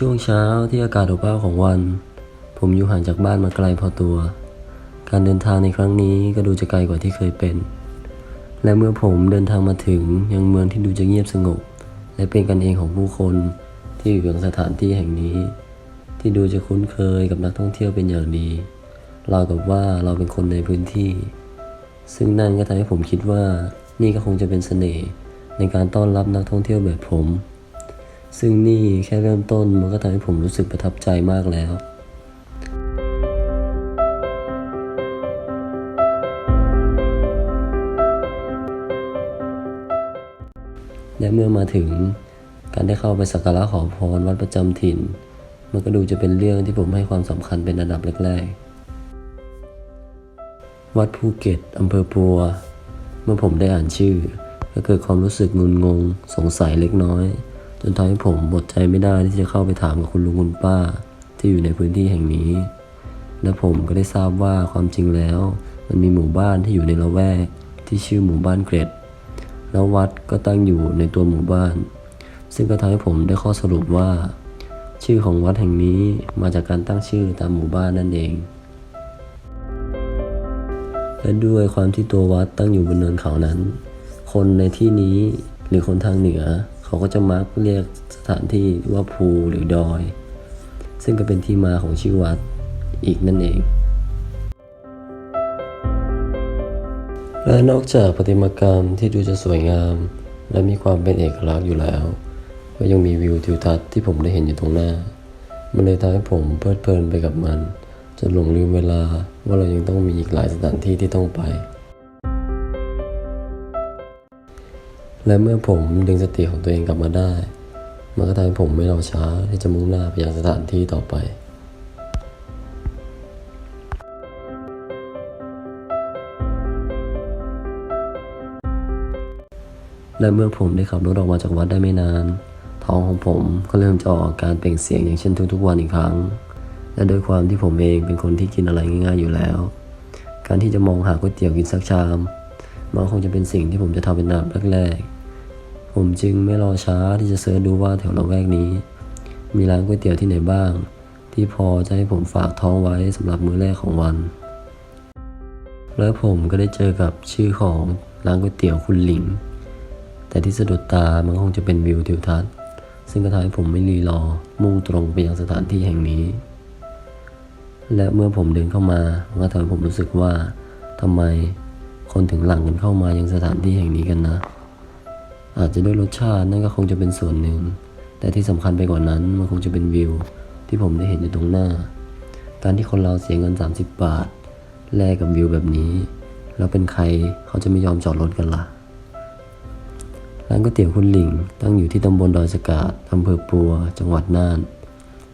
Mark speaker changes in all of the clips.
Speaker 1: ช่วงเช้าที่อากาศอบอ้าวของวัน ผมอยู่ห่างจากบ้านมาไกลพอตัว การเดินทางในครั้งนี้ก็ดูจะไกลกว่าที่เคยเป็น และเมื่อผมเดินทางมาถึงยังเมืองที่ดูจะเงียบสงบ และเป็นกันเองของผู้คนที่อยู่ยังสถานที่แห่งนี้ ที่ดูจะคุ้นเคยกับนักท่องเที่ยวเป็นอย่างดีราวกับว่าเราเป็นคนในพื้นที่ ซึ่งนั่นก็ทำให้ผมคิดว่านี่ก็คงจะเป็นเสน่ห์ในการต้อนรับนักท่องเที่ยวแบบผม ซึ่งนี่แค่เริ่มต้นมันก็ทำให้ผมรู้สึกประทับใจมากแล้วและเมื่อมาถึงการได้เข้าไปสักการะขอพรวัดประจำถิ่น มันก็ดูจะเป็นเรื่องที่ผมให้ความสำคัญเป็นอันดับแรกๆ วัดภูเก็ตอำเภอปัว เมื่อผมได้อ่านชื่อ ก็เกิดความรู้สึกงุนงง สงสัยเล็กน้อย นทำให้ผมอดใจไม่ได้ที่จะเข้าไปถามกับคุณลุงคุณป้า ที่อยู่ในพื้นที่แห่งนี้ และผมก็ได้ทราบว่าความจริงแล้ว มันมีหมู่บ้านที่อยู่ในละแวกที่ชื่อหมู่บ้านเกร็ด แล้ววัดก็ตั้งอยู่ในตัวหมู่บ้าน ซึ่งก็ทำให้ผมได้ข้อสรุปว่า ชื่อของวัดแห่งนี้มาจากการตั้งชื่อตามหมู่บ้านนั่นเอง และด้วยความที่ตัววัดตั้งอยู่บนเนินเขานั้น คนในที่นี้หรือคนทางเหนือ เขาก็จะมักเรียกสถานที่ว่าภูหรือดอย ซึ่งก็เป็นที่มาของชื่อวัดอีกนั่นเอง และนอกจากประติมากรรมที่ดูจะสวยงาม และมีความเป็นเอกลักษณ์อยู่แล้ว ก็ยังมีวิวทิวทัศน์ที่ผมได้เห็นอยู่ตรงหน้า มันเลยทำให้ผมเพลิดเพลินไปกับมันจนหลงลืมเวลาว่าเรายังต้องมีอีกหลายสถานที่ที่ต้องไป และเมื่อผมดึงสติของตัวเองกลับมาได้ มันก็ทำให้ผมไม่รอช้าที่จะมุ่งหน้าไปยังสถานที่ต่อไปและเมื่อผมได้ขับรถออกมาจากวัดได้ไม่นาน ท้องของผมก็เริ่มจะออกอาการเปล่งเสียงอย่างเช่นทุกๆวันอีกครั้ง และโดยความที่ผมเองเป็นคนที่กินอะไรง่ายๆอยู่แล้ว การที่จะมองหาก๋วยเตี๋ยวกินสักชาม มันคงจะเป็นสิ่งที่ผมจะทำเป็นนดับแรกๆ ผมจึงไม่รอช้าที่จะเสิร์ชดูว่าแถวละแวกนี้ มีร้านก๋วยเตี๋ยวที่ไหนบ้าง ที่พอจะให้ผมฝากท้องไว้สำหรับมื้อแรกของวัน แล้วผมก็ได้เจอกับชื่อของร้านก๋วยเตี๋ยวคุณหลิง แต่ที่สะดุดตามันคงจะเป็นวิวทิวทัศน์ ซึ่งก็ทำให้ผมไม่รีรอมุ่งตรงไปยังสถานที่แห่งนี้ และเมื่อผมเดินเข้ามามันก็ทำให้ผมรู้สึกว่าทำไมคนถึงหลั่งกันเข้ามายังสถานที่แห่งนี้กันนะ อาจจะด้วยรสชาตินั่นก็คงจะเป็นส่วนหนึ่ง แต่ที่สำคัญไปกว่านั้นมันคงจะเป็นวิว ที่ผมได้เห็นอยู่ตรงหน้า การที่คนเราเสียเงิน 30 บาท แลกกับวิวแบบนี้ แล้วเป็นใครเขาจะไม่ยอมจอดรถกันล่ะ ร้านก๋วยเตี๋ยวคุณหลิง ตั้งอยู่ที่ตำบลดอยสกาดอำเภอปัว จังหวัดน่าน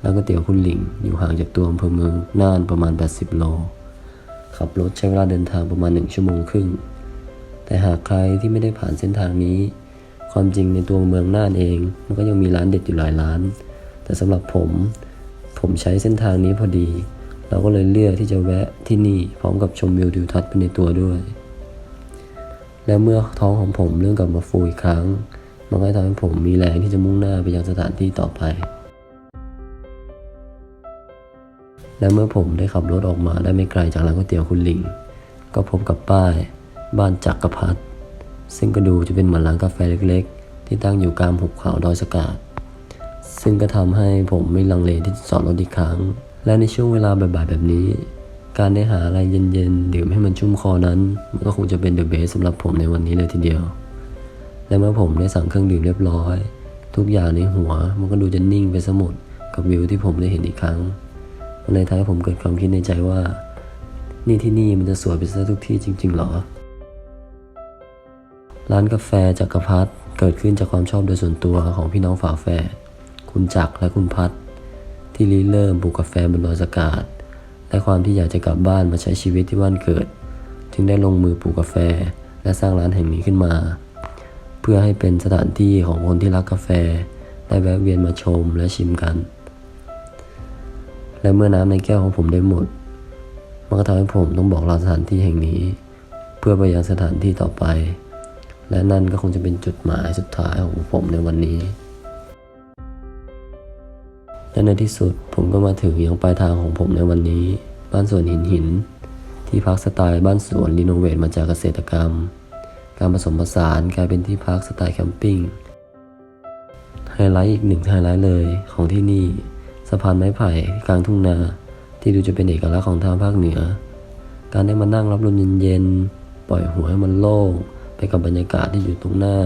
Speaker 1: ร้านก๋วยเตี๋ยวคุณหลิง อยู่ห่างจากตัวอำเภอเมืองน่านประมาณ 80 โล ขับรถใช้เวลาเดินทางประมาณ1ชั่วโมงครึ่ง แต่หากใครที่ไม่ได้ผ่านเส้นทางนี้ ความจริงในตัวเมืองน่านเอง มันก็ยังมีร้านเด็ดอยู่หลายร้าน แต่สำหรับผม ผมใช้เส้นทางนี้พอดี เราก็เลยเลือกที่จะแวะที่นี่พร้อมกับชมวิวทิวทัศน์ไปในตัวด้วย และเมื่อท้องของผมเริ่มกลับมาฟูอีกครั้ง มันก็ทำให้ผมมีแรงที่จะมุ่งหน้าไปยังสถานที่ต่อไป และเมื่อผมได้ขับรถออกมาได้ไม่ไกลจากร้านก๋วยเตี๋ยวคุณหลิง ก็พบกับป้าย บ้านจักรพัฒ ซึ่งก็ดูจะเป็นเหมือนร้านกาแฟเล็กๆ ที่ตั้งอยู่กลางหุบเขาดอยสกาดซึ่งก็ทำให้ผมไม่ลังเลที่จะจอดรถอีกครั้ง และในช่วงเวลาบ่ายๆแบบนี้ การได้หาอะไรเย็นๆ ดื่มให้มันชุ่มคอนั้นมันก็คงจะเป็นเดอะเบสสำหรับผมในวันนี้เลยทีเดียว และเมื่อผมได้สั่งเครื่องดื่มเรียบร้อย ทุกอย่างในหัวมันก็ดูจะนิ่งไปสมุดกับวิวที่ผมได้เห็นอีกครั้งมันเลยทำให้ผมเกิดความคิดในใจว่า นี่ที่นี่มันจะสวยไปซะทุกที่จริงๆหรอ ร้านกาแฟจักรพัฒเกิดขึ้นจากความชอบโดยส่วนตัวของพี่น้องฝาแฝดคุณจักรและคุณพัฒที่ริเริ่มปลูกกาแฟบนดอยสกาดและความที่อยากจะกลับบ้านมาใช้ชีวิตที่บ้านเกิด จึงได้ลงมือปลูกกาแฟและสร้างร้านแห่งนี้ขึ้นมา เพื่อให้เป็นสถานที่ของคนที่รักกาแฟได้แวะเวียนมาชมและชิมกัน และเมื่อน้ำในแก้วของผมได้หมด มันก็ทำให้ผมต้องบอกลาสถานที่แห่งนี้ เพื่อไปยังสถานที่ต่อไป และนั่นก็คงจะเป็นจุดหมายสุดท้ายของผมในวันนี้ และในที่สุดผมก็มาถึงยังปลายทางของผมในวันนี้ บ้านสวนหินหิน ที่พักสไตล์บ้านสวนรีโนเวทมาจากเกษตรกรรม การผสมผสานกลายเป็นที่พักสไตล์แคมปิ้งไฮไลท์อีกหนึ่งไฮไลท์เลยของที่นี่สะพานไม้ไผ่กลางทุ่งนา ที่ดูจะเป็นเอกลักษณ์ของทางภาคเหนือ การได้มานั่งรับลมเย็นๆปล่อยหัวให้มันโล่ง กับบรรยากาศที่อยู่ตรงหน้า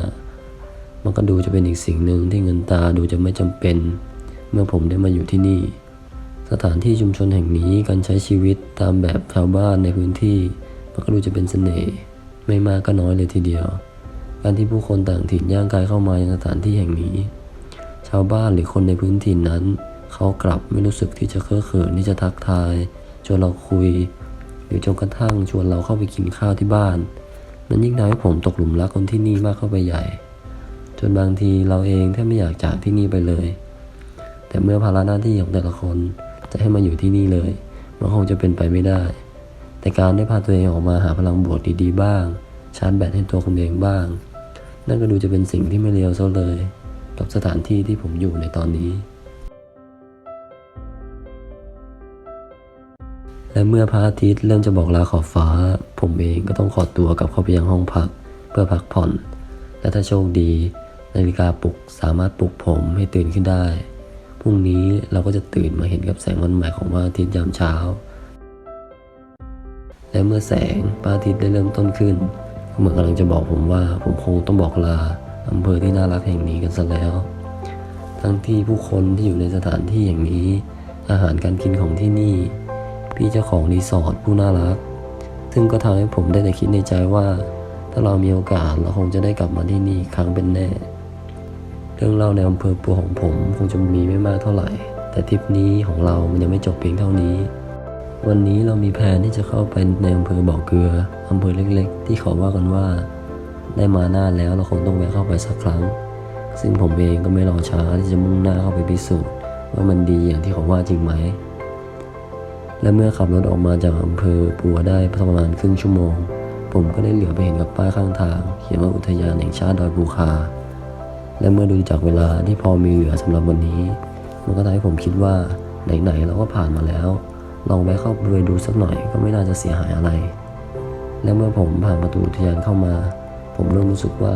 Speaker 1: มันก็ดูจะเป็นอีกสิ่งหนึ่งที่เงินตาดูจะไม่จำเป็น เมื่อผมได้มาอยู่ที่นี่ สถานที่ชุมชนแห่งนี้การใช้ชีวิตตามแบบชาวบ้านในพื้นที่ มันก็ดูจะเป็นเสน่ห์ไม่มากก็น้อยเลยทีเดียว การที่ผู้คนต่างถิ่นย่างกายเข้ามายังสถานที่แห่งนี้ ชาวบ้านหรือคนในพื้นถิ่นนั้น เขากลับไม่รู้สึกที่จะเคอะเขินที่จะทักทายชวนเราคุย หรือจนกระทั่งชวนเราเข้าไปกินข้าวที่บ้าน มันยิ่งทำให้ผมตกหลุมรักคนที่นี่มากเข้าไปใหญ่ จนบางทีเราเองแทบไม่อยากจากที่นี่ไปเลย แต่เมื่อภาระหน้าที่ของแต่ละคนจะให้มาอยู่ที่นี่เลย มันคงจะเป็นไปไม่ได้ แต่การได้พาตัวเองออกมาหาพลังบวกดีๆบ้าง ชาร์จแบตให้ตัวคนเองบ้าง นั่นก็ดูจะเป็นสิ่งที่ไม่เลวซะเลย กับสถานที่ที่ผมอยู่ในตอนนี้ และเมื่อพระอาทิตย์เริ่มจะบอกลาขอบฟ้า ผมเองก็ต้องขอตัวกลับเข้าไปยังห้องพัก เพื่อพักผ่อน และถ้าโชคดี นาฬิกาปลุกสามารถปลุกผมให้ตื่นขึ้นได้พรุ่งนี้เราก็จะตื่นมาเห็นกับแสงวันใหม่ของพระอาทิตย์ยามเช้า และเมื่อแสงพระอาทิตย์ได้เริ่มต้นขึ้นก็เหมือนกำลังจะบอกผมว่าผมคงต้องบอกลาอำเภอที่น่ารักแห่งนี้กันซะแล้ว ทั้งที่ผู้คนที่อยู่ในสถานที่อย่างนี้ อาหารการกินของที่นี่ พี่เจ้าของรีสอร์ทผู้น่ารัก ซึ่งก็ทำให้ผมได้แต่คิดในใจว่า ถ้าเรามีโอกาสเราคงจะได้กลับมาที่นี่ครั้งเป็นแน่ เรื่องเล่าในอำเภอปัวของผมคงจะมีไม่มากเท่าไหร่ แต่ทริปนี้ของเรามันยังไม่จบเพียงเท่านี้ วันนี้เรามีแผนที่จะเข้าไปในอำเภอบ่อเกลืออำเภอเล็กๆ ที่เขาว่ากันว่า ได้มาหน้าแล้วเราคงต้องแวะเข้าไปสักครั้ง ซึ่งผมเองก็ไม่รอช้าที่จะมุ่งหน้าเข้าไปพิสูจน์ว่ามันดีอย่างที่เขาว่าจริงไหม และเมื่อขับรถออกมาจากอำเภอปัวได้ประมาณครึ่งชั่วโมง ผมก็ได้เหลือไปเห็นกับป้ายข้างทาง เขียนว่าอุทยานแห่งชาติดอยภูคา และเมื่อดูจากเวลาที่พอมีเหลือสำหรับวันนี้ มันก็ทำให้ผมคิดว่าไหนๆเราก็ผ่านมาแล้ว ลองแวะเข้าไปดูสักหน่อยก็ไม่น่าจะเสียหายอะไร และเมื่อผมผ่านประตูอุทยานเข้ามา ผมเริ่มรู้สึกว่า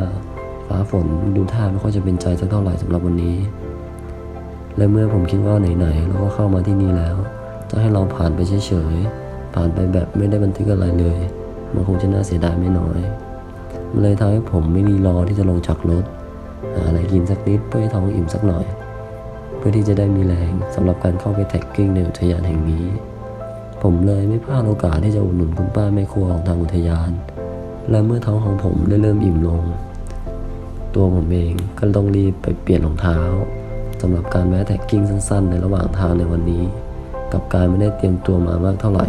Speaker 1: ฟ้าฝนดูท่าไม่ค่อยจะเป็นใจสักเท่าไหร่สำหรับวันนี้ และเมื่อผมคิดว่าไหนๆเราก็เข้ามาที่นี่แล้ว จะให้เราผ่านไปเฉยๆ ผ่านไปแบบไม่ได้บันทึกอะไรเลย มันคงจะน่าเสียดายไม่น้อย มันเลยทำให้ผมไม่รีรอที่จะลงจากรถ หาอะไรกินสักนิดเพื่อให้ท้องอิ่มสักหน่อย เพื่อที่จะได้มีแรงสำหรับการเข้าไปแท็กกิ้งในอุทยานแห่งนี้ ผมเลยไม่พลาดโอกาสที่จะอุดหนุนคุณป้าแม่ครัวของทางอุทยาน และเมื่อท้องของผมได้เริ่มอิ่มลง ตัวผมเองก็ต้องรีบไปเปลี่ยนรองเท้าสำหรับการแวะแท็กกิ้งสั้นๆ ในระหว่างทางในวันนี้ กับการไม่ได้เตรียมตัวมามากเท่าไหร่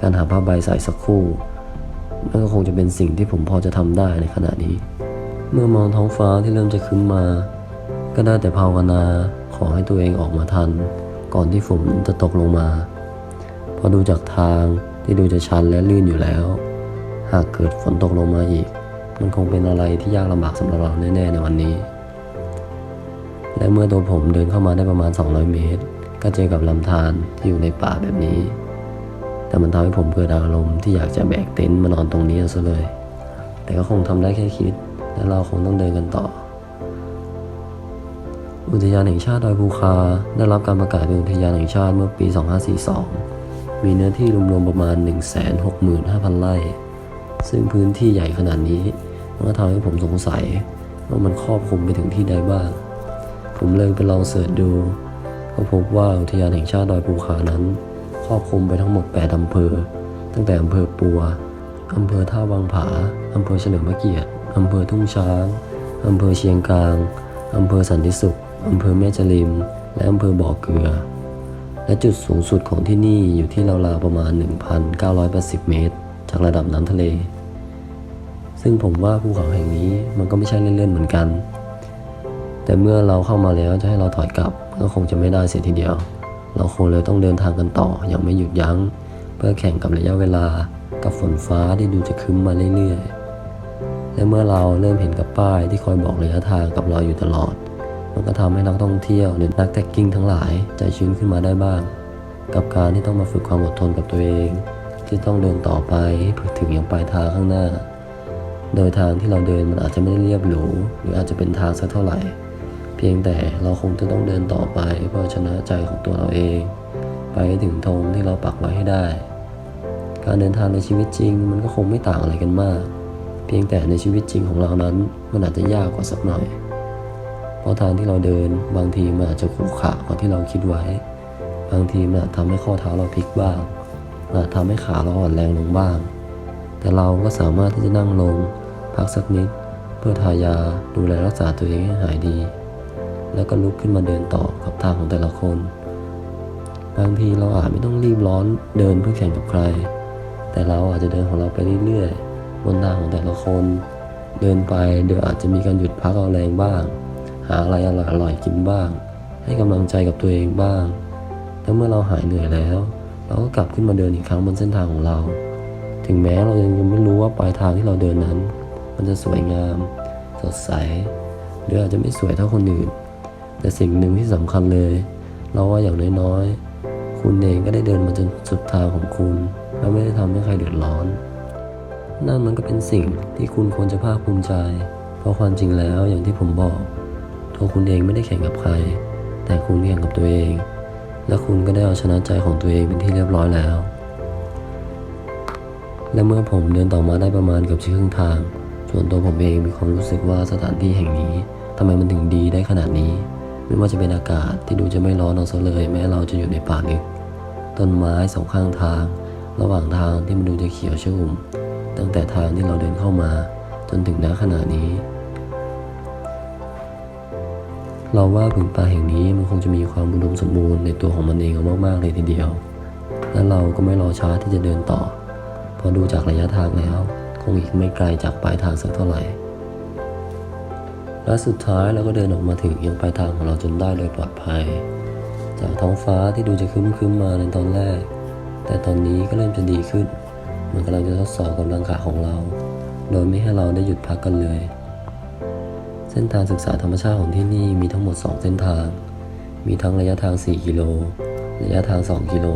Speaker 1: การหาผ้าใบใส่สักคู่นั่นก็คงจะเป็นสิ่งที่ผมพอจะทำได้ในขณะนี้ เมื่อมองท้องฟ้าที่เริ่มจะขึ้นมา ก็ได้แต่ภาวนาขอให้ตัวเองออกมาทัน ก่อนที่ฝนจะตกลงมาพอดูจากทางที่ดูจะชันและลื่นอยู่แล้ว หากเกิดฝนตกลงมาอีก มันคงเป็นอะไรที่ยากลำบากสำหรับเราแน่ ๆ ในวันนี้ และเมื่อตัวผมเดินเข้ามาได้ประมาณ 200 เมตร ก็เจอกับลำธารที่อยู่ในป่าแบบนี้ แต่มันทำให้ผมเกิดอารมณ์ที่อยากจะแบกเต็นท์มานอนตรงนี้ซะเลย แต่ก็คงทำได้แค่คิด และเราคงต้องเดินกันต่อ อุทยานแห่งชาติดอยภูคาได้รับการประกาศเป็นอุทยานแห่งชาติเมื่อปี 2542 มีเนื้อที่รวมๆประมาณ 165,000 ไร่ ซึ่งพื้นที่ใหญ่ขนาดนี้มันก็ทำให้ผมสงสัยว่ามันครอบคลุมไปถึงที่ใดบ้าง ผมเลยไปลองเสิร์ชดู ก็พบว่าอุทยานแห่งชาติดอยภูคานั้นครอบคลุมไปทั้งหมด 8 อำเภอ ตั้งแต่อำเภอปัว อำเภอท่าวังผา อำเภอเฉลิมพระเกียรติ อำเภอทุ่งช้าง อำเภอเชียงกลาง อำเภอสันติสุข อำเภอแม่จริม และอำเภอบ่อเกลือ และจุดสูงสุดของที่นี่อยู่ที่ราวๆประมาณ 1,980 เมตร จากระดับน้ำทะเล ซึ่งผมว่าภูเขาแห่งนี้มันก็ไม่ใช่เล่นๆเหมือนกัน แต่เมื่อเราเข้ามาแล้วจะให้เราถอยกลับ ก็คงจะไม่ได้เสียทีเดียว เราคงเลยต้องเดินทางกันต่ออย่างไม่หยุดยัง้ง เพื่อแข่งกับระยะเวลากับฝนฟ้าที่ดูจะครึ้มมาเรื่อยๆ และเมื่อเราเริ่มเห็นกับป้ายที่คอยบอกระยะทางกับเราอยู่ตลอด มันก็ทำให้นักท่องเที่ยวหรือนักแท็กกิ้งทั้งหลายใจชื้นขึ้นมาได้บ้าง กับการที่ต้องมาฝึกความอดทนกับตัวเอง ที่ต้องเดินต่อไปเพื่อถึงยังปลายทางข้างหน้า โดยทางที่เราเดินมันอาจจะไม่ได้เรียบหรูหรืออาจจะเป็นทางสักเท่าไหร่ เพียงแต่เราคงจะต้องเดินต่อไปเพื่อชนะใจของตัวเราเอง ไปให้ถึงธงที่เราปักไว้ให้ได้ การเดินทางในชีวิตจริงมันก็คงไม่ต่างอะไรกันมาก เพียงแต่ในชีวิตจริงของเรานั้นมันอาจจะยากกว่าสักหน่อย เพราะทางที่เราเดินบางทีมันอาจจะขรุขระกว่าที่เราคิดไว้ บางทีมันอาจทำให้ข้อเท้าเราพลิกบ้างอาจทำให้ขาเราอ่อนแรงลงบ้าง แต่เราก็สามารถที่จะนั่งลง พักสักนิด เพื่อทายาดูแลรักษาตัวเองให้หายดี แล้วก็ลุกขึ้นมาเดินต่อกับทางของแต่ละคน บางทีเราอาจไม่ต้องรีบร้อนเดินเพื่อแข่งกับใคร แต่เราอาจจะเดินของเราไปเรื่อยๆบนทางของแต่ละคน เดินไปเดี๋ยวอาจจะมีการหยุดพักเอาแรงบ้าง หาอะไรอร่อยๆกินบ้าง ให้กำลังใจกับตัวเองบ้างแล้วเมื่อเราหายเหนื่อยแล้ว เราก็กลับขึ้นมาเดินอีกครั้งบนเส้นทางของเรา ถึงแม้เรายังไม่รู้ว่าปลายทางที่เราเดินนั้น มันจะสวยงาม สดใสหรืออาจจะไม่สวยเท่าคนอื่น แต่สิ่งหนึ่งที่สำคัญเลย เราว่าอย่างน้อยๆ คุณเองก็ได้เดินมาจนสุดทางของคุณ และไม่ได้ทำให้ใครเดือดร้อน นั่นมันก็เป็นสิ่งที่คุณควรจะภาคภูมิใจ เพราะความจริงแล้วอย่างที่ผมบอก ตัวคุณเองไม่ได้แข่งกับใคร แต่คุณแข่งกับตัวเอง และคุณก็ได้เอาชนะใจของตัวเองเป็นที่เรียบร้อยแล้ว และเมื่อผมเดินต่อมาได้ประมาณเกือบครึ่งทาง ส่วนตัวผมเองมีความรู้สึกว่าสถานที่แห่งนี้ทำไมมันถึงดีได้ขนาดนี้ ไม่ว่าจะเป็นอากาศที่ดูจะไม่ร้อนเอาซะเลย แม้เราจะอยู่ในป่าลึกต้นไม้สองข้างทาง ระหว่างทางที่มันดูจะเขียวชุ่มตั้งแต่ทางที่เราเดินเข้ามา จนถึงณขณะนี้ เราว่าผืนป่าแห่งนี้มันคงจะมีความอุดมสมบูรณ์ในตัวของมันเองเอามากๆเลยทีเดียว และเราก็ไม่รอช้าที่จะเดินต่อเพอดูจากระยะทางแล้ว คงอีกไม่ไกลจากปลายทางสักเท่าไหร่ และสุดท้ายเราก็เดินออกมาถึงยังปลายทางของเราจนได้โดยปลอดภัย จากท้องฟ้าที่ดูจะคึ้มๆมาในตอนแรก แต่ตอนนี้ก็เริ่มจะดีขึ้น มันกำลังจะทดสอบกำลังขาของเรา โดยไม่ให้เราได้หยุดพักกันเลย เส้นทางศึกษาธรรมชาติของที่นี่มีทั้งหมด 2 เส้นทาง มีทั้งระยะทาง 4 กิโล ระยะทาง 2 กิโล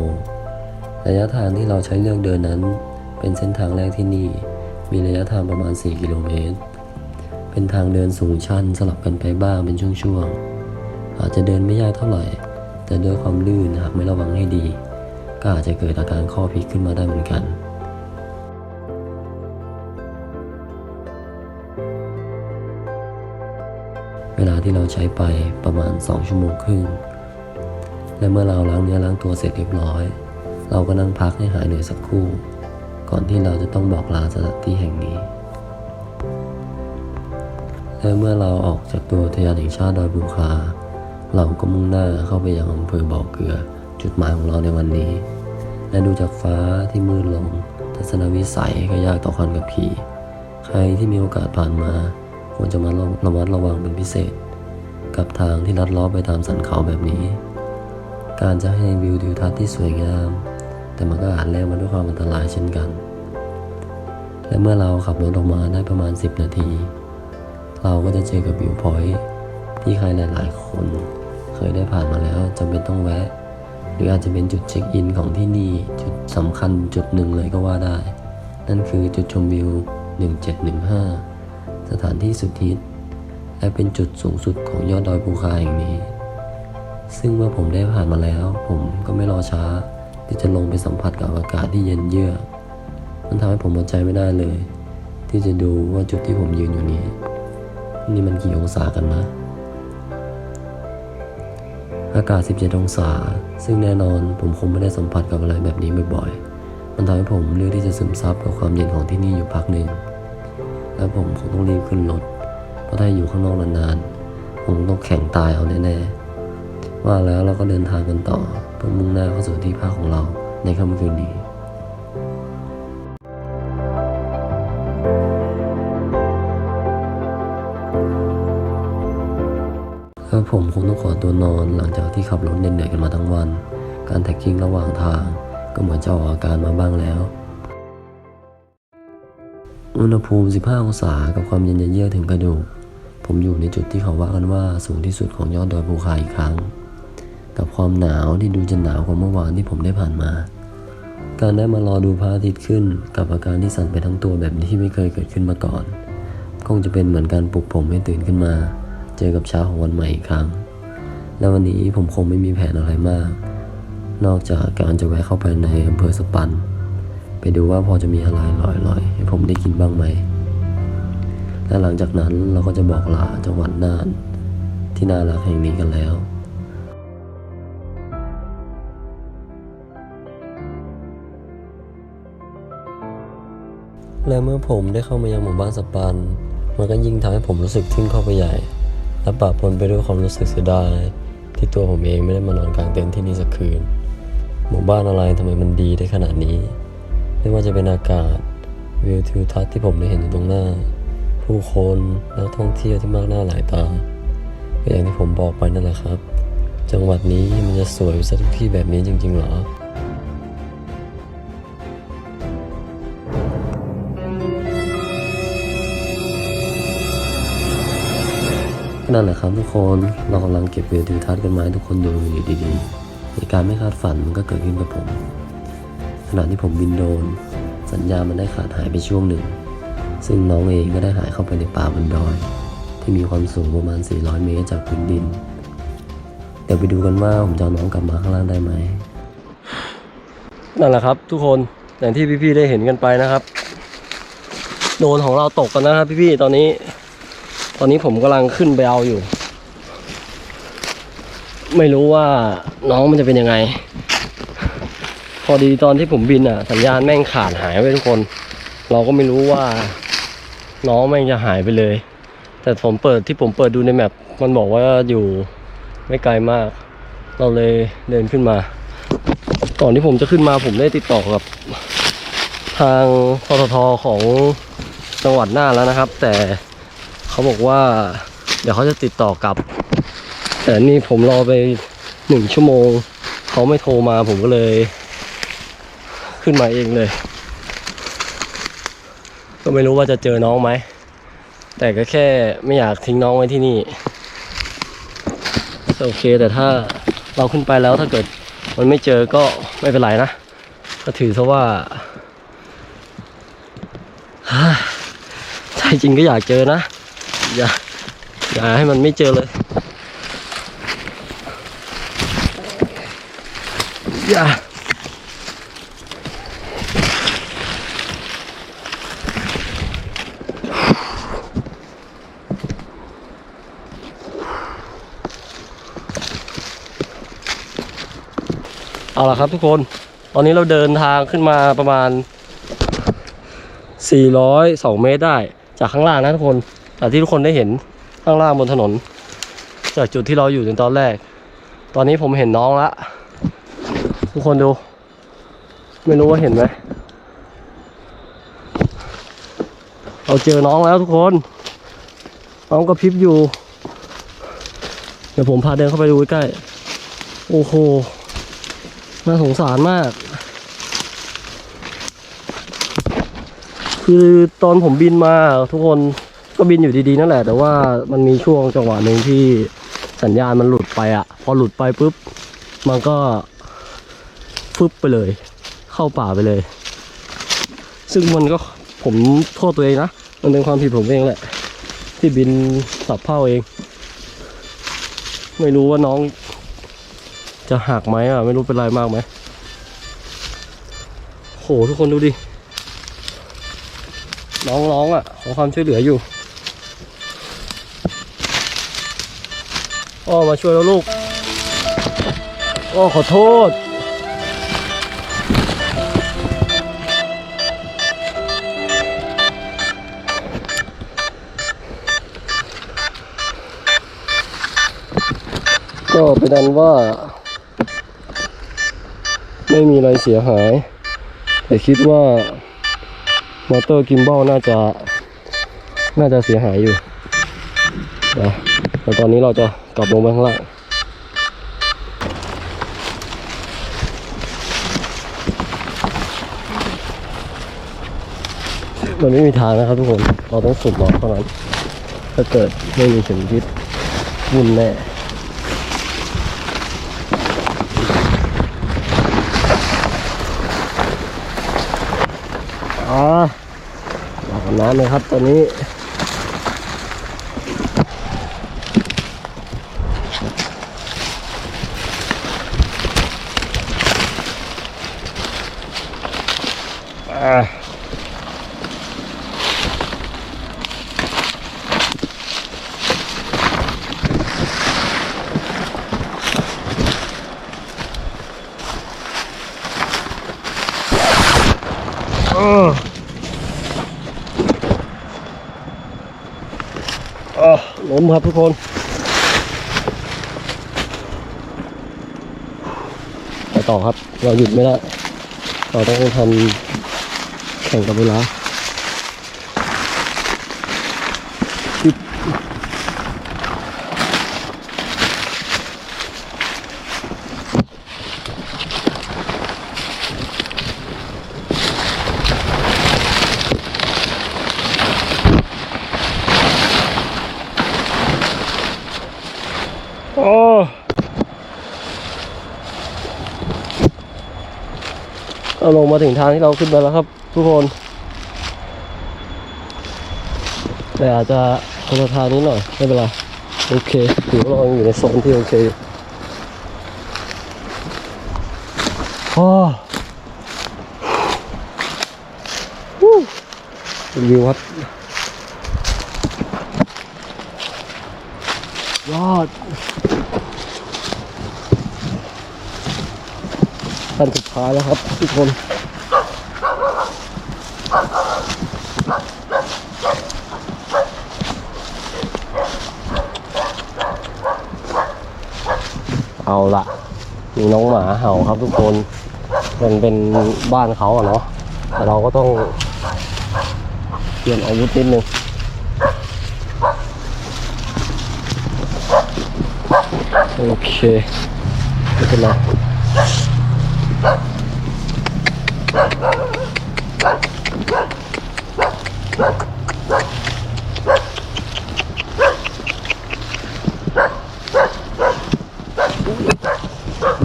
Speaker 1: ระยะทางที่เราใช้เลือกเดินนั้น เป็นเส้นทางแรกที่นี่ มีระยะทางประมาณ 4 กิโลเมตร เป็นทางเดินสูงชันสลับกันไปบ้างเป็นช่วงๆ อาจจะเดินไม่ยากเท่าไหร่ แต่ด้วยความลื่นหากไม่ระวังให้ดี ก็อาจจะเกิดอาการข้อพิกขึ้นมาได้เหมือนกันเวลาที่เราใช้ไปประมาณ 2 ชั่วโมงครึ่ง และเมื่อเราล้างเนื้อล้างตัวเสร็จเรียบร้อย เราก็นั่งพักให้หายเหนื่อยสักครู่ ก่อนที่เราจะต้องบอกลาสถานที่แห่งนี้ และเมื่อเราออกจากตัวทยานแห่งชาติดอยบุคาเราก็มุ่งหน้าเข้าไปยังอำเภอบ่อเกลือ จุดหมายของเราในวันนี้ และดูจากฟ้าที่มืดลง ทัศนวิสัยก็ยากต่อการขับขี่ ใครที่มีโอกาสผ่านมา ควรจะมาระมัดระวังเป็นพิเศษ กับทางที่ลัดล้อไปตามสันเขาแบบนี้ การจะให้วิวทิวทัศน์ที่สวยงาม แต่มันก็อาจแลกมาด้วยความอันตรายเช่นกัน และเมื่อเราขับรถออกมาได้ประมาณ 10 นาที เราก็จะเจอกับวิวพอยท์ที่ใครหลาย ๆ คนเคยได้ผ่านมาแล้วจำเป็นต้องแวะ หรืออาจจะเป็นจุดเช็คอินของที่นี่จุดสำคัญจุดหนึ่งเลยก็ว่าได้ นั่นคือจุดชมวิว 1715 สถานที่สุดฮิตและเป็นจุดสูงสุดของยอดดอยภูคาแห่งนี้ ซึ่งเมื่อผมได้ผ่านมาแล้ว ผมก็ไม่รอช้า ที่จะลงไปสัมผัสกับอากาศที่เย็นเยือกมันทำให้ผมอดใจไม่ได้เลย ที่จะดูว่าจุดที่ผมยืนอยู่นี้ นี่มันกี่องศากันนะ อากาศ 17 องศา ซึ่งแน่นอนผมคงไม่ได้สัมผัสกับอะไรแบบนี้บ่อยๆ มันทำให้ผมเลือกที่จะซึมซับกับความเย็นของที่นี่อยู่พักหนึ่ง และผมคงต้องรีบขึ้นรถ เพราะถ้าอยู่ข้างนอกนานๆ ผมต้องแข็งตายเอาแน่ๆ ว่าแล้วเราก็เดินทางกันต่อเพื่อมุ่งหน้าเข้าสู่ที่พักของเราในค่ำคืนนี้ ผมคงต้องขอตัวนอนหลังจากที่ขับรถเหนื่อยๆกันมาทั้งวัน การแท็กกิ้งระหว่างทาง ก็เหมือนจะออกอาการมาบ้างแล้ว อุณหภูมิ 15 องศากับความเย็นเยือกถึงกระดูก
Speaker 2: ผมอยู่ในจุดที่เขาว่ากันว่าสูงที่สุดของยอดดอยภูคาอีกครั้ง กับความหนาวที่ดูจะหนาวกว่าเมื่อวานที่ผมได้ผ่านมา การได้มารอดูพระอาทิตย์ขึ้น กับอาการที่สั่นไปทั้งตัวแบบที่ไม่เคยเกิดขึ้นมาก่อน คงจะเป็นเหมือนการปลุกผมให้ตื่นขึ้นมา จอกับเช้าของวันใหม่อีกครั้ง และวันนี้ผมคงไม่มีแผนอะไรมาก นอกจากการจะแวะเข้าไปในอำเภอสปัน ไปดูว่าพอจะมีอะไรลอยๆให้ผมได้กินบ้างไหม และหลังจากนั้นเราก็จะบอกลาจังหวัดน่าน ที่น่ารักแห่งนี้กันแล้วและเมื่อผมได้เข้ามายังหมู่บ้านสปัน มันก็ยิ่งทำให้ผมรู้สึกทึ่งเข้าไปใหญ่ และปะปนไปด้วยความรู้สึกเสียดาย ที่ตัวผมเองไม่ได้มานอนกลางเต็นท์ที่นี่สักคืน หมู่บ้านอะไรทำไมมันดีได้ขนาดนี้ ไม่ว่าจะเป็นอากาศวิวทิวทัศน์ที่ผมได้เห็นอยู่ตรงหน้า ผู้คนนักท่องเที่ยวที่มากหน้าหลายตาก็อย่างที่ผมบอกไปนั่นแหละครับ จังหวัดนี้มันจะสวยซะทุกที่แบบนี้จริงๆหรอ นั่นแหละครับทุกคนเรากำลังเก็บวิวทิวทัศน์กันมาให้ทุกคนดูอยู่ดีๆเหตุการณ์ไม่คาดฝันมันก็เกิดขึ้นกับผม ขณะที่ผมบินโดน สัญญาณมันได้ขาดหายไปช่วงหนึ่ง ซึ่งน้องเองก็ได้หายเข้าไปในป่าบนดอย ที่มีความสูงประมาณ 400 เมตรจากพื้นดิน เดี๋ยวไปดูกันว่าผมจะน้องกลับมาข้างล่างได้ไหมนั่นแหละครับ ทุกคนอย่างที่พี่ๆได้เห็นกันไปนะครับ โดนของเราตกกันนะครับพี่ๆตอนนี้ ตอนนี้ผมกำลังขึ้นไปเอาอยู่ ไม่รู้ว่าน้องมันจะเป็นยังไง พอดีตอนที่ผมบินอะ สัญญาณแม่งขาดหายไปทุกคน เราก็ไม่รู้ว่า น้องแม่งจะหายไปเลย แต่ผมเปิดที่ผมเปิดดูในแมปมันบอกว่าอยู่ไม่ไกลมาก เราเลยเดินขึ้นมาก่อนที่ผมจะขึ้นมาผมได้ติดต่อกับ ทางทททของจังหวัดน่านแล้วนะครับ แต่ เขาบอกว่า เดี๋ยวเขาจะติดต่อกลับ แต่นี่ผมรอไปหนึ่งชั่วโมง เขาไม่โทรมาผมก็เลย ขึ้นมาเองเลย ก็ไม่รู้ว่าจะเจอน้องไหม แต่ก็แค่ไม่อยากทิ้งน้องไว้ที่นี่โอเค แต่ถ้าเราขึ้นไปแล้วถ้าเกิดมันไม่เจอก็ไม่เป็นไรนะ ก็ถือซะว่าใจจริงก็อยากเจอนะ อย่าอย่าให้มันไม่เจอเลยอย่าเอาละครับทุกคน ตอนนี้เราเดินทางขึ้นมาประมาณ 402 เมตรได้ จากข้างล่างนะทุกคน จากที่ทุกคนได้เห็นข้างล่างบนถนน จากจุดที่เราอยู่ในตอนแรก ตอนนี้ผมเห็นน้องละ ทุกคนดู ไม่รู้ว่าเห็นไหมเราเจอน้องแล้วทุกคน น้องก็พิบอยู่ เดี๋ยวผมพาเดินเข้าไปดูใกล้โอ้โห น่าสงสารมาก คือตอนผมบินมาทุกคน ก็บินอยู่ดีๆนั่นแหละ แต่ว่ามันมีช่วงจังหวะหนึ่งที่สัญญาณมันหลุดไปอะพอหลุดไปปุ๊บ มันก็ฟึบไปเลย เข้าป่าไปเลย ซึ่งมันก็ผมโทษตัวเองนะ มันเป็นความผิดผมเองแหละ ที่บินสับเผ่าเอง ไม่รู้ว่าน้องจะหักไหมอะ ไม่รู้เป็นไรมากไหมโหทุกคนดูดิ น้องร้องอะ ขอความช่วยเหลืออยู่ อ้อมาช่วยแล้วลูกอ้อขอโทษ ก็เป็นอันว่า ไม่มีอะไรเสียหาย แต่คิดว่ามอเตอร์กิมบอลน่าจะน่าจะเสียหายอยู่นะแต่ตอนนี้เราจะ กลับลงไปข้างล่างมันไม่มีทางนะครับทุกคน เราต้องสุดหลอดเท่านั้น
Speaker 1: ถ้าเกิดไม่มีเข็มทิศวุ่นแน่อ๋ออาบน้ำเลยครับตอนนี้ อ่าเออเออล้ม ครับทุกคนไปต่อครับ เราหยุดไม่ได้เราต้องทำแข่งกับเวลาอึ๊บโอ้ เราลงมาถึงทางที่เราขึ้นไปแล้วครับ ทุกคน แต่อาจจะคนละทางนิดหน่อยไม่เป็นไรโอเคถือว่าเรายังอยู่ในโซนที่โอเคโอ้วู้วิวครับยอดันสุดท้ายแล้วครับ ทุกคนเอาละมีน้องหมาเห่าครับทุกคนมันเป็นบ้านเขาอะเนาะแต่เราก็ต้องเตรียมอาวุธนิดนึงโอเคไม่เป็นไร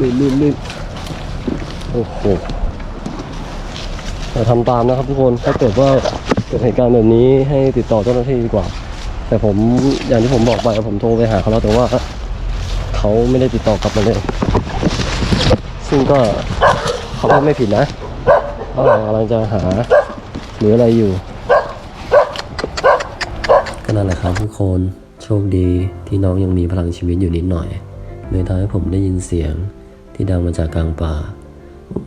Speaker 1: ลื่นลื่นลื่น โอ้โหเราทำตามนะครับทุกคนถ้าเกิดว่าเกิดเหตุการณ์แบบนี้ให้ติดต่อเจ้าหน้าที่ดีกว่า แต่ผมอย่างที่ผมบอกไปผมโทรไปหาเขาแล้วแต่ว่าเขาไม่ได้ติดต่อกลับมาเลย ซึ่งก็เขาก็ไม่ผิดนะเขากำลังจะหาหรืออะไรอยู่ก็นั่นแหละครับทุกคนโชคดีที่น้องยังมีพลังชีวิตอยู่นิดหน่อยเลยทำให้ผมได้ยินเสียงที่ดังมาจากกลางป่า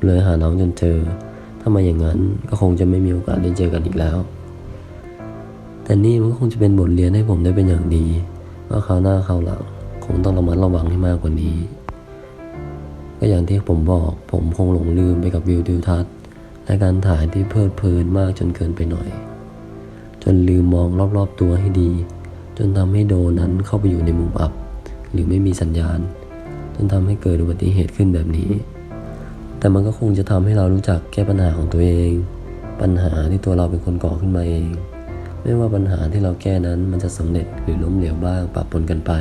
Speaker 1: เลยหาน้องจนเจอ ถ้ามาอย่างนั้นก็คงจะไม่มีโอกาสได้เจอกันอีกแล้ว แต่นี่มันก็คงจะเป็นบทเรียนให้ผมได้เป็นอย่างดี ว่าคราวหน้าคราวหลังคงต้องระมัดระวังให้มากกว่านี้ ก็อย่างที่ผมบอกผมคงหลงลืมไปกับวิวทิวทัศน์และการถ่ายที่เพลิดเพลินมากจนเกินไปหน่อย จนลืมมองรอบๆตัวให้ดี จนทำให้โดนนั้นเข้าไปอยู่ในมุมอับ หรือไม่มีสัญญาณ จนทำให้เกิดอุบัติเหตุขึ้นแบบนี้ แต่มันก็คงจะทำให้เรารู้จักแก้ปัญหาของตัวเอง ปัญหาที่ตัวเราเป็นคนก่อขึ้นมาเอง ไม่ว่าปัญหาที่เราแก้นั้นมันจะสำเร็จหรือล้มเหลวบ้างปะปนกันไป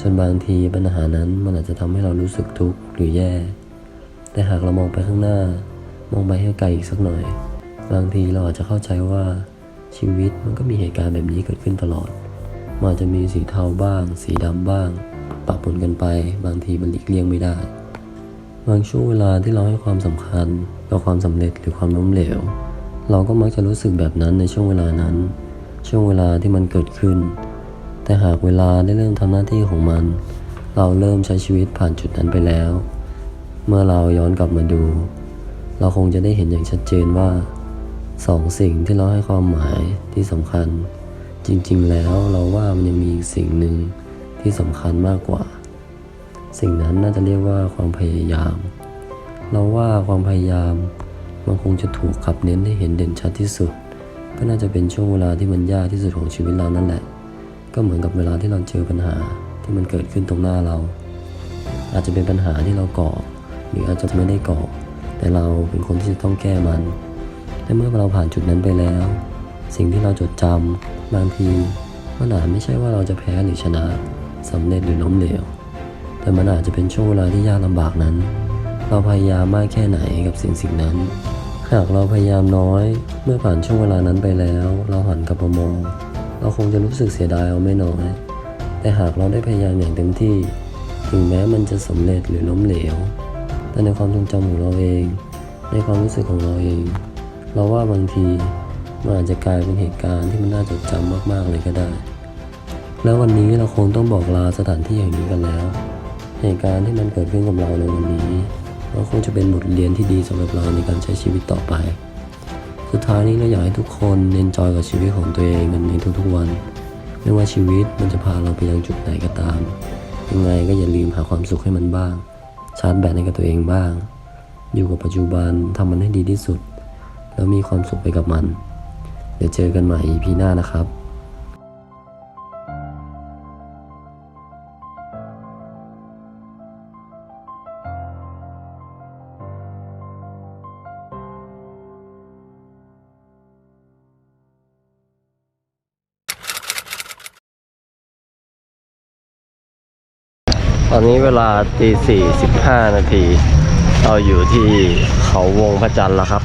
Speaker 1: จนบางทีปัญหานั้นมันอาจจะทำให้เรารู้สึกทุกข์หรือแย่ แต่หากเรามองไปข้างหน้า มองไปให้ไกลอีกสักหน่อย บางทีเราอาจจะเข้าใจว่าชีวิตมันก็มีเหตุการณ์แบบนี้เกิดขึ้นตลอดมันอาจจะมีสีเทาบ้าง สีดำบ้างปะปนกันไป บางทีมันหลีกเลี่ยงไม่ได้ บางช่วงเวลาที่เราให้ความสำคัญกับความสำเร็จหรือความล้มเหลว เราก็มักจะรู้สึกแบบนั้นในช่วงเวลานั้น ช่วงเวลาที่มันเกิดขึ้น แต่หากเวลาได้เริ่มทำหน้าที่ของมัน เราเริ่มใช้ชีวิตผ่านจุดนั้นไปแล้ว เมื่อเราย้อนกลับมาดู เราคงจะได้เห็นอย่างชัดเจนว่าสองสิ่งที่เราให้ความหมายที่สำคัญ จริงๆ แล้วเราว่ามันยังมีอีกสิ่งหนึ่งที่สำคัญมากกว่า สิ่งนั้นน่าจะเรียกว่าความพยายาม เราว่าความพยายามมันคงจะถูกขับเน้นให้เห็นเด่นชัดที่สุด ก็น่าจะเป็นช่วงเวลาที่มันยากที่สุดของชีวิตเรานั่นแหละ ก็เหมือนกับเวลาที่เราเจอปัญหาที่มันเกิดขึ้นตรงหน้าเรา อาจจะเป็นปัญหาที่เราก่อ หรืออาจจะไม่ได้ก่อ แต่เราเป็นคนที่จะต้องแก้มัน และเมื่อเราผ่านจุดนั้นไปแล้ว สิ่งที่เราจดจำบางทีมันอาจไม่ใช่ว่าเราจะแพ้หรือชนะสำเร็จหรือล้มเหลว แต่มันอาจจะเป็นช่วงเวลาที่ยากลำบากนั้น เราพยายามมากแค่ไหนกับสิ่งสิ่งนั้น หากเราพยายามน้อย เมื่อผ่านช่วงเวลานั้นไปแล้ว เราหันกลับมามอง เราคงจะรู้สึกเสียดายเอาไม่น้อย แต่หากเราได้พยายามอย่างเต็มที่ ถึงแม้มันจะสำเร็จหรือล้มเหลว แต่ในความทรงจำของเราเอง ในความรู้สึกของเราเอง เราว่าบางทีมันอาจจะกลายเป็นเหตุการณ์ที่มันน่าจดจำมากๆเลยก็ได้ แล้ววันนี้เราคงต้องบอกลาสถานที่แห่งนี้กันแล้ว เหตุการณ์ที่มันเกิดขึ้นกับเราในวันนี้เราคงจะเป็นบทเรียนที่ดีสำหรับเราในการใช้ชีวิตต่อไป สุดท้ายนี้เราอยากให้ทุกคนเอนจอยกับชีวิตของตัวเองกันในทุกๆวัน ไม่ว่าชีวิตมันจะพาเราไปยังจุดไหนก็ตาม ยังไงก็อย่าลืมหาความสุขให้มันบ้าง ชาร์จแบตให้กับตัวเองบ้าง อยู่กับปัจจุบันทำมันให้ดีที่สุด แล้วมีความสุขไปกับมัน เดี๋ยวเจอกันใหม่ EP หน้านะครับ ตอนนี้เวลาตีสี่สิบห้านาที เราอยู่ที่เขาวงพระจันทร์แล้วครับ